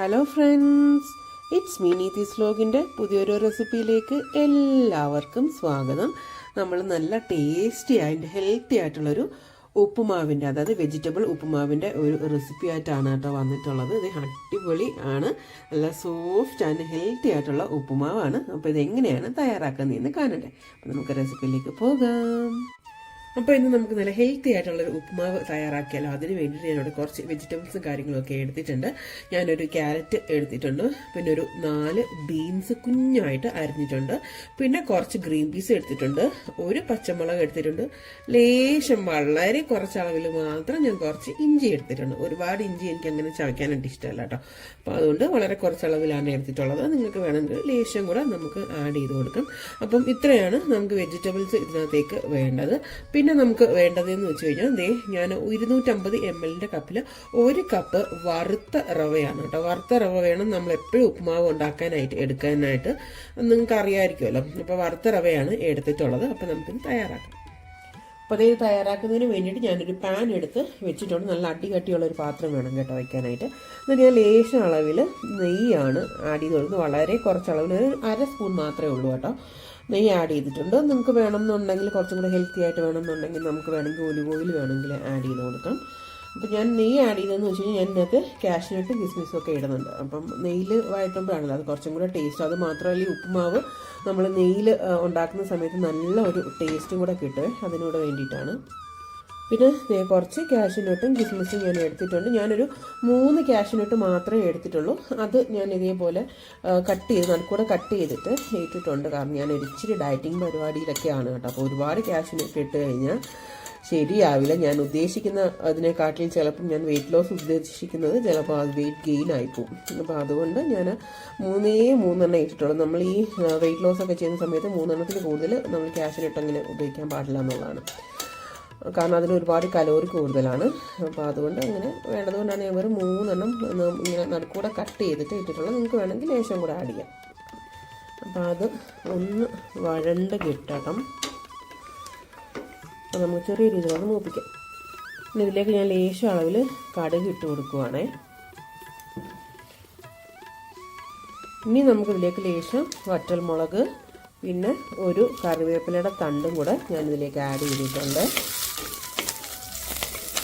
Hello friends it's me നീതി വ്ലോഗിന്റെ പുതിയൊരു റെസിപ്പിയിലേക്ക് എല്ലാവർക്കും സ്വാഗതം. നമ്മൾ നല്ല ടേസ്റ്റി ആൻഡ് ഹെൽത്തി ആയിട്ടുള്ളൊരു ഉപ്പുമാവിന്റെ അതായത് വെജിറ്റബിൾ ഉപ്പുമാവിന്റെ ഒരു റെസിപ്പി ആയിട്ടാണ് കേട്ടോ വന്നിട്ടുള്ളത്. ഇത് അടിപൊളി ആണ്. നല്ല സോഫ്റ്റ് ആൻഡ് ഹെൽത്തി ആയിട്ടുള്ള ഉപ്പുമാവാണ്. അപ്പോൾ ഇതെങ്ങനെയാണ് തയ്യാറാക്കുന്നതെന്ന് കാണണ്ടേ അപ്പോൾ നമുക്ക് റെസിപ്പിയിലേക്ക് പോകാം. അപ്പോൾ ഇന്ന് നമുക്ക് നല്ല ഹെൽത്തി ആയിട്ടുള്ള ഒരു ഉപ്പുമാവ് തയ്യാറാക്കിയാലോ? അതിന് വേണ്ടിയിട്ട് ഞാനിവിടെ കുറച്ച് വെജിറ്റബിൾസും കാര്യങ്ങളൊക്കെ എടുത്തിട്ടുണ്ട്. ഞാനൊരു ക്യാരറ്റ് എടുത്തിട്ടുണ്ട്. പിന്നെ ഒരു നാല് ബീൻസ് കുഞ്ഞായിട്ട് അരിഞ്ഞിട്ടുണ്ട്. പിന്നെ കുറച്ച് ഗ്രീൻ പീസ് എടുത്തിട്ടുണ്ട്. ഒരു പച്ചമുളക് എടുത്തിട്ടുണ്ട്. ലേശം വളരെ കുറച്ച് അളവിൽ മാത്രം ഞാൻ കുറച്ച് ഇഞ്ചി എടുത്തിട്ടുണ്ട്. ഒരുപാട് ഇഞ്ചി എനിക്ക് അങ്ങനെ ചവയ്ക്കാനായിട്ട് ഇഷ്ടമല്ല കേട്ടോ. അപ്പോൾ അതുകൊണ്ട് വളരെ കുറച്ച് അളവിലാണ് എടുത്തിട്ടുള്ളത്. നിങ്ങൾക്ക് വേണമെങ്കിൽ ലേശം കൂടെ നമുക്ക് ആഡ് ചെയ്ത് കൊടുക്കാം. അപ്പം ഇത്രയാണ് നമുക്ക് വെജിറ്റബിൾസ് ഇതിനകത്തേക്ക് വേണ്ടത്. പിന്നെ നമുക്ക് വേണ്ടതെന്ന് വെച്ച് കഴിഞ്ഞാൽ ദേ ഞാൻ ഇരുന്നൂറ്റമ്പത് എം എല്ലിന്റെ കപ്പിൽ ഒരു കപ്പ് വറുത്ത റവയാണ് കേട്ടോ. വറുത്ത റവ വേണം നമ്മൾ എപ്പോഴും ഉപ്മാവ് ഉണ്ടാക്കാനായിട്ട് എടുക്കാനായിട്ട്. നിങ്ങൾക്ക് അറിയാമായിരിക്കുമല്ലോ അപ്പോൾ വറുത്ത റവയാണ് എടുത്തിട്ടുള്ളത്. അപ്പോൾ നമുക്കിത് തയ്യാറാക്കാം. അപ്പോൾ ഇത് തയ്യാറാക്കുന്നതിന് വേണ്ടിയിട്ട് ഞാനൊരു പാൻ എടുത്ത് വെച്ചിട്ടുണ്ട്. നല്ല അടികട്ടിയുള്ള ഒരു പാത്രം വേണം കേട്ടോ വയ്ക്കാനായിട്ട് എന്നിട്ട് ഞാൻ ലേശം അളവിൽ നെയ്യാണ് ആഡ് ചെയ്ത് വളരെ കുറച്ച് അളവിൽ ഒരു അര സ്പൂൺ മാത്രമേ ഉള്ളൂ കേട്ടോ. നെയ്യ് ആഡ് ചെയ്തിട്ടുണ്ട്. നിങ്ങൾക്ക് വേണമെന്നുണ്ടെങ്കിൽ കുറച്ചും കൂടെ ഹെൽത്തി ആയിട്ട് വേണമെന്നുണ്ടെങ്കിൽ നമുക്ക് വേണമെങ്കിൽ ഒലിവ് ഓയിൽ വേണമെങ്കിൽ ആഡ് ചെയ്ത് കൊടുക്കാം. അപ്പം ഞാൻ നെയ്യ് ആഡ് ചെയ്തതെന്ന് വെച്ച് കഴിഞ്ഞാൽ ഞാൻ ഇതിനകത്ത് കാഷ്നട്ട് കിസ്മിസും ഒക്കെ ഇടുന്നുണ്ട്. അപ്പം നെയ്യിൽ വഴറ്റുമ്പോഴാണല്ലോ അത് കുറച്ചും കൂടെ ടേസ്റ്റ് അത് മാത്രമല്ല ഈ ഉപ്പുമാവ് നമ്മൾ നെയ്യിൽ ഉണ്ടാക്കുന്ന സമയത്ത് നല്ല ഒരു ടേസ്റ്റും കൂടെ കിട്ടും. അതിനൂടെ വേണ്ടിയിട്ടാണ്. പിന്നെ കുറച്ച് കുറച്ച് നോട്ടും കിസ്മിസും ഞാൻ എടുത്തിട്ടുണ്ട്. ഞാനൊരു മൂന്ന് കാഷ്യൂനട്ട് മാത്രമേ എടുത്തിട്ടുള്ളൂ. അത് ഞാൻ ഇതേപോലെ കട്ട് ചെയ്ത് നടുക്കൂടെ കട്ട് ചെയ്തിട്ട് ഇട്ടിട്ടുണ്ട്. കാരണം ഞാൻ ഒരിച്ചിരി ഡയറ്റിംഗ് പരിപാടിയിലൊക്കെയാണ് കേട്ടോ. അപ്പോൾ ഒരുപാട് കാഷ്യൂനട്ട് ഇട്ട് കഴിഞ്ഞാൽ ശരിയാവില്ല. ഞാൻ ഉദ്ദേശിക്കുന്ന അതിനെക്കാട്ടിൽ ചിലപ്പം ഞാൻ വെയിറ്റ് ലോസ് ഉദ്ദേശിക്കുന്നത് ചിലപ്പോൾ അത് വെയിറ്റ് ഗെയിൻ ആയിപ്പോവും അപ്പോൾ അതുകൊണ്ട് ഞാൻ മൂന്നേ മൂന്നെണ്ണം ഇട്ടിട്ടുള്ളൂ. നമ്മൾ ഈ വെയിറ്റ് ലോസ് ഒക്കെ ചെയ്യുന്ന സമയത്ത് മൂന്നെണ്ണത്തിൽ കൂടുതൽ നമ്മൾ ക്യാഷിലിട്ട് അങ്ങനെ ഉപയോഗിക്കാൻ പാടില്ല എന്നുള്ളതാണ്. കാരണം അതിന് ഒരുപാട് കലോറി കൂടുതലാണ്. അപ്പോൾ അതുകൊണ്ട് അങ്ങനെ വേണ്ടതുകൊണ്ടാണ് ഞാൻ വെറും മൂന്നെണ്ണം ഇങ്ങനെ നടുക്കൂടെ കട്ട് ചെയ്തിട്ട് ഇട്ടിട്ടുള്ളത്. നിങ്ങൾക്ക് വേണമെങ്കിൽ ലേശം കൂടെ ആഡ് ചെയ്യാം. അപ്പോൾ അത് ഒന്ന് വഴണ്ട് കിട്ടണം. അപ്പോൾ നമുക്ക് ചെറിയ രീതിയിലൊന്ന് മൂപ്പിക്കാം. പിന്നെ ഇതിലേക്ക് ഞാൻ ലേശം അളവിൽ കടുക് ഇട്ട് കൊടുക്കുവാണേ. ഇനി നമുക്കിതിലേക്ക് ലേശം വറ്റൽമുളക് പിന്നെ ഒരു കറിവേപ്പിലയുടെ തണ്ടും കൂടെ ഞാനിതിലേക്ക് ആഡ് ചെയ്തിട്ടുണ്ട്.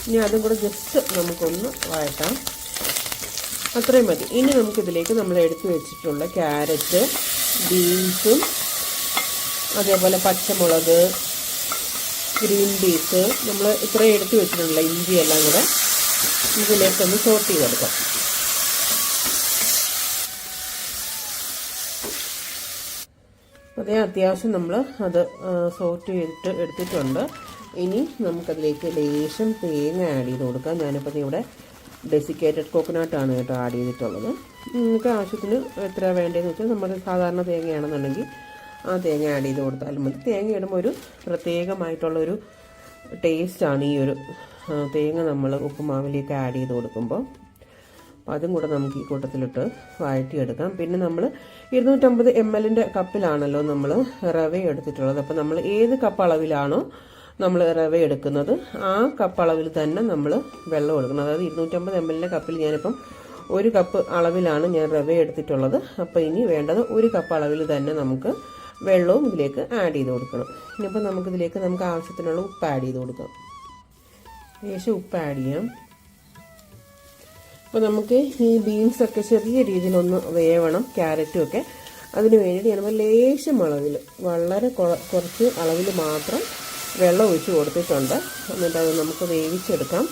ഇനി അതും കൂടെ ജസ്റ്റ് നമുക്കൊന്ന് വഴട്ടാം അത്രയും മതി. ഇനി നമുക്കിതിലേക്ക് നമ്മൾ എടുത്തു വെച്ചിട്ടുള്ള ക്യാരറ്റ് ബീൻസും അതേപോലെ പച്ചമുളക് ഗ്രീൻ പീസ് നമ്മൾ ഇത്രയും എടുത്തു വെച്ചിട്ടുള്ള ഇഞ്ചി എല്ലാം കൂടെ ഇതിലേക്കൊന്ന് സോട്ട് ചെയ്തെടുക്കാം. അതേ അത്യാവശ്യം നമ്മൾ അത് സോട്ട് ചെയ്തിട്ട് എടുത്തിട്ടുണ്ട്. ഇനി നമുക്കതിലേക്ക് ലേശം തേങ്ങ ആഡ് ചെയ്ത് കൊടുക്കാം. ഞാനിപ്പോൾ ഇവിടെ ഡെസിക്കേറ്റഡ് കോക്കനട്ടാണ് കേട്ടോ ആഡ് ചെയ്തിട്ടുള്ളത്. നിങ്ങൾക്ക് ആവശ്യത്തിന് എത്ര വേണ്ടതെന്ന് വെച്ചാൽ നമ്മൾ സാധാരണ തേങ്ങയാണെന്നുണ്ടെങ്കിൽ ആ തേങ്ങ ആഡ് ചെയ്ത് കൊടുത്താലും മതി. തേങ്ങ ഇടുമ്പോൾ ഒരു പ്രത്യേകമായിട്ടുള്ളൊരു ടേസ്റ്റാണ് ഈ ഒരു തേങ്ങ നമ്മൾ ഉപ്പുമാവിലേക്ക് ആഡ് ചെയ്ത് കൊടുക്കുമ്പോൾ. അതും കൂടെ നമുക്ക് ഈ കൂട്ടത്തിലിട്ട് വഴറ്റിയെടുക്കാം. പിന്നെ നമ്മൾ ഇരുന്നൂറ്റമ്പത് എം എല്ലിന്റെ കപ്പിലാണല്ലോ നമ്മൾ റവ എടുത്തിട്ടുള്ളത്. അപ്പോൾ നമ്മൾ ഏത് കപ്പ് അളവിലാണോ നമ്മൾ റവ എടുക്കുന്നത്. ആ കപ്പ് അളവിൽ തന്നെ നമ്മൾ വെള്ളം എടുക്കണം അതായത് ഇരുന്നൂറ്റമ്പത് എം എല്ലിന്റെ കപ്പിൽ ഞാനിപ്പം ഒരു കപ്പ് അളവിലാണ് ഞാൻ റവ എടുത്തിട്ടുള്ളത്. അപ്പോൾ ഇനി വേണ്ടത് ഒരു കപ്പ് അളവിൽ തന്നെ നമുക്ക് വെള്ളവും ഇതിലേക്ക് ആഡ് ചെയ്ത് കൊടുക്കണം. ഇനിയിപ്പോൾ നമുക്കിതിലേക്ക് നമുക്ക് ആവശ്യത്തിനുള്ള ഉപ്പ് ആഡ് ചെയ്ത് കൊടുക്കാം. ലേശം ഉപ്പ് ആഡ് ചെയ്യാം. അപ്പോൾ നമുക്ക് ഈ ബീൻസൊക്കെ ചെറിയ രീതിയിലൊന്ന് വേവണം ക്യാരറ്റും ഒക്കെ. അതിന് വേണ്ടിയിട്ട് ഞാനിപ്പോൾ ലേശം അളവിൽ വളരെ കുറച്ച് അളവിൽ മാത്രം വെള്ളം ഒഴിച്ച് കൊടുത്തിട്ടുണ്ട്. എന്നിട്ട് അത് നമുക്ക് വേവിച്ചെടുക്കാം.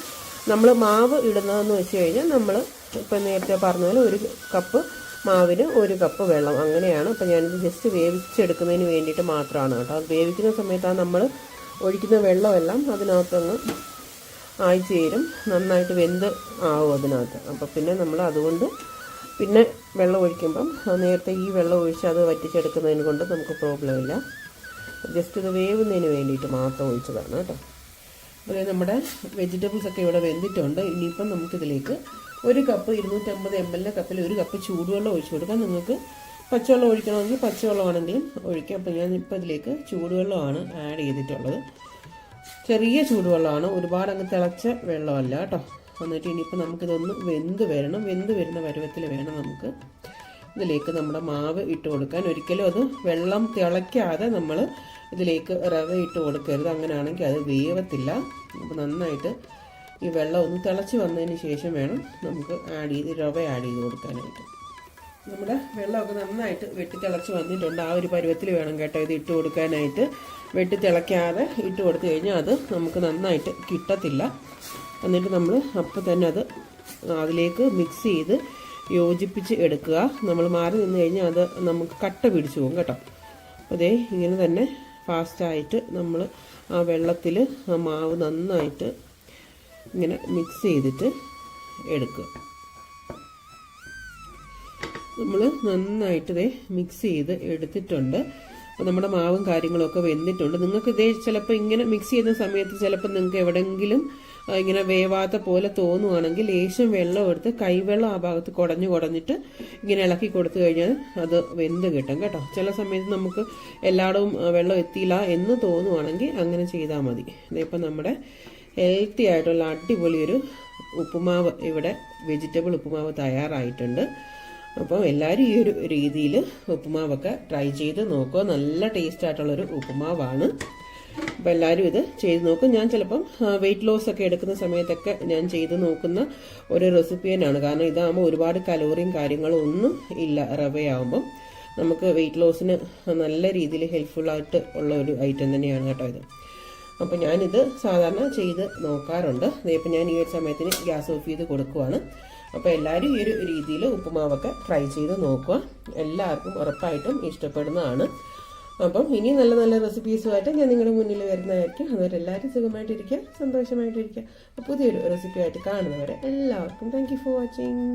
നമ്മൾ മാവ് ഇടുന്നതെന്ന് വെച്ച് കഴിഞ്ഞാൽ നമ്മൾ ഇപ്പം നേരത്തെ പറഞ്ഞ പോലെ ഒരു കപ്പ് മാവിന് ഒരു കപ്പ് വെള്ളം. അങ്ങനെയാണ്. അപ്പം ഞാനിത് ജസ്റ്റ് വേവിച്ചെടുക്കുന്നതിന് വേണ്ടിയിട്ട് മാത്രമാണ് കേട്ടോ. അത് വേവിക്കുന്ന സമയത്താണ് നമ്മൾ ഒഴിക്കുന്ന വെള്ളമെല്ലാം അതിനകത്തങ്ങ് ആയി ചേരും നന്നായിട്ട് വെന്ത് ആവും അതിനകത്ത്. അപ്പോൾ പിന്നെ നമ്മൾ അതുകൊണ്ട് പിന്നെ വെള്ളം ഒഴിക്കുമ്പം നേരത്തെ ഈ വെള്ളം ഒഴിച്ച് അത് വറ്റിച്ചെടുക്കുന്നതിന് കൊണ്ട് നമുക്ക് പ്രോബ്ലം ഇല്ല. ജസ്റ്റ് ഇത് വേവുന്നതിന് വേണ്ടിയിട്ട് മാത്രം ഒഴിച്ചതാണ് കേട്ടോ. അപ്പോൾ നമ്മുടെ വെജിറ്റബിൾസ് ഒക്കെ ഇവിടെ വെന്തിട്ടുണ്ട്. ഇനിയിപ്പം നമുക്കിതിലേക്ക് ഒരു കപ്പ് ഇരുന്നൂറ്റമ്പത് എം എല്ലിന്റെ കപ്പിൽ ഒരു കപ്പ് ചൂടുവെള്ളം ഒഴിച്ചു കൊടുക്കാം. നിങ്ങൾക്ക് പച്ചവെള്ളം ഒഴിക്കണമെങ്കിൽ പച്ചവെള്ളമാണെങ്കിലും ഒഴിക്കാം. അപ്പോൾ ഞാൻ ഇപ്പോൾ ഇതിലേക്ക് ചൂടുവെള്ളമാണ് ആഡ് ചെയ്തിട്ടുള്ളത്. ചെറിയ ചൂടുവെള്ളമാണ്. ഒരുപാട് അങ്ങ് തിളച്ച വെള്ളമല്ല കേട്ടോ. എന്നിട്ട് ഇനിയിപ്പോൾ നമുക്കിതൊന്ന് വെന്ത് വരണം. വെന്ത് വരുന്ന പരുവത്തിൽ വേണം നമുക്ക് ഇതിലേക്ക് നമ്മുടെ മാവ് ഇട്ട് കൊടുക്കാൻ. ഒരിക്കലും അത് വെള്ളം തിളയ്ക്കാതെ നമ്മൾ ഇതിലേക്ക് റവ ഇട്ട് കൊടുക്കരുത്. അങ്ങനെയാണെങ്കിൽ അത് വേവത്തില്ല. അപ്പോൾ നന്നായിട്ട് ഈ വെള്ളം ഒന്ന് തിളച്ച് വന്നതിന് ശേഷം വേണം നമുക്ക് ആഡ് ചെയ്ത് റവ ആഡ് ചെയ്ത് കൊടുക്കാനായിട്ട്. നമ്മുടെ വെള്ളമൊക്കെ നന്നായിട്ട് വെട്ടി തിളച്ച് വന്നിട്ടുണ്ട്. ആ ഒരു പരുവത്തിൽ വേണം കേട്ടോ ഇത് ഇട്ട് കൊടുക്കാനായിട്ട്. വെട്ടി തിളയ്ക്കാതെ ഇട്ട് കൊടുത്തു കഴിഞ്ഞാൽ അത് നമുക്ക് നന്നായിട്ട് കിട്ടത്തില്ല. എന്നിട്ട് നമ്മൾ അപ്പം തന്നെ അത് അതിലേക്ക് മിക്സ് ചെയ്ത് യോജിപ്പിച്ച് എടുക്കുക. നമ്മൾ മാറി നിന്ന് കഴിഞ്ഞാൽ അത് നമുക്ക് കട്ട പിടിച്ചു പോകും കേട്ടോ. അതേ ഇങ്ങനെ തന്നെ ഫാസ്റ്റായിട്ട് നമ്മൾ ആ വെള്ളത്തിൽ ആ മാവ് നന്നായിട്ട് ഇങ്ങനെ മിക്സ് ചെയ്തിട്ട് എടുക്കുക. നമ്മൾ നന്നായിട്ട് ഇതേ മിക്സ് ചെയ്ത് എടുത്തിട്ടുണ്ട്. അപ്പോൾ നമ്മുടെ മാവും കാര്യങ്ങളൊക്കെ വെന്തിട്ടുണ്ട്. നിങ്ങൾക്ക് ഇതേ ചിലപ്പോൾ ഇങ്ങനെ മിക്സ് ചെയ്യുന്ന സമയത്ത് ചിലപ്പോൾ നിങ്ങൾക്ക് എവിടെയെങ്കിലും ഇങ്ങനെ വേവാത്ത പോലെ തോന്നുവാണെങ്കിൽ ലേശം വെള്ളം എടുത്ത് കൈവെള്ളം ആ ഭാഗത്ത് കുടഞ്ഞു കുടഞ്ഞിട്ട് ഇങ്ങനെ ഇളക്കി കൊടുത്തു കഴിഞ്ഞാൽ അത് വെന്ത് കിട്ടും കേട്ടോ. ചില സമയത്ത് നമുക്ക് എല്ലായിടവും വെള്ളം എത്തിയില്ല എന്ന് തോന്നുവാണെങ്കിൽ അങ്ങനെ ചെയ്താൽ മതി. ഇതിപ്പോൾ നമ്മുടെ ഹെൽത്തി ആയിട്ടുള്ള അടിപൊളിയൊരു ഉപ്പുമാവ് ഇവിടെ വെജിറ്റബിൾ ഉപ്പുമാവ് തയ്യാറായിട്ടുണ്ട്. അപ്പം എല്ലാവരും ഈ ഒരു രീതിയിൽ ഉപ്പുമാവൊക്കെ ട്രൈ ചെയ്ത് നോക്കുക നല്ല ടേസ്റ്റ് ആയിട്ടുള്ളൊരു ഉപ്പുമാവാണ്. അപ്പോൾ എല്ലാവരും ഇത് ചെയ്ത് നോക്കും. ഞാൻ ചിലപ്പം വെയിറ്റ് ലോസ് ഒക്കെ എടുക്കുന്ന സമയത്തൊക്കെ ഞാൻ ചെയ്ത് നോക്കുന്ന ഒരു റെസിപ്പി തന്നെയാണ്. കാരണം ഇതാകുമ്പോൾ ഒരുപാട് കലോറിയും കാര്യങ്ങളും ഒന്നും ഇല്ല റവയാകുമ്പം നമുക്ക് വെയിറ്റ് ലോസിന് നല്ല രീതിയിൽ ഹെൽപ്ഫുള്ളായിട്ട് ഉള്ള ഒരു ഐറ്റം തന്നെയാണ് കേട്ടോ ഇത്. അപ്പോൾ ഞാനിത് സാധാരണ ചെയ്ത് നോക്കാറുണ്ട്. ഇപ്പം ഞാൻ ഈ ഒരു സമയത്തിന് ഗ്യാസ് ഓഫ് ചെയ്ത് കൊടുക്കുവാണ്. അപ്പോൾ എല്ലാവരും ഈ ഒരു രീതിയിൽ ഉപ്പുമാവൊക്കെ ട്രൈ ചെയ്ത് നോക്കുക. എല്ലാവർക്കും ഉറപ്പായിട്ടും ഇഷ്ടപ്പെടുന്നതാണ്. അപ്പം ഇനി നല്ല നല്ല റെസിപ്പീസുമായിട്ട് ഞാൻ നിങ്ങളുടെ മുന്നിൽ വരുന്നതായിരിക്കും. അതുവരെ എല്ലാവരും സുഖമായിട്ടിരിക്കുക സന്തോഷമായിട്ടിരിക്കുക. അപ്പോൾ പുതിയൊരു റെസിപ്പിയായിട്ട് കാണുന്നവരെ എല്ലാവർക്കും താങ്ക് ഫോർ വാച്ചിങ്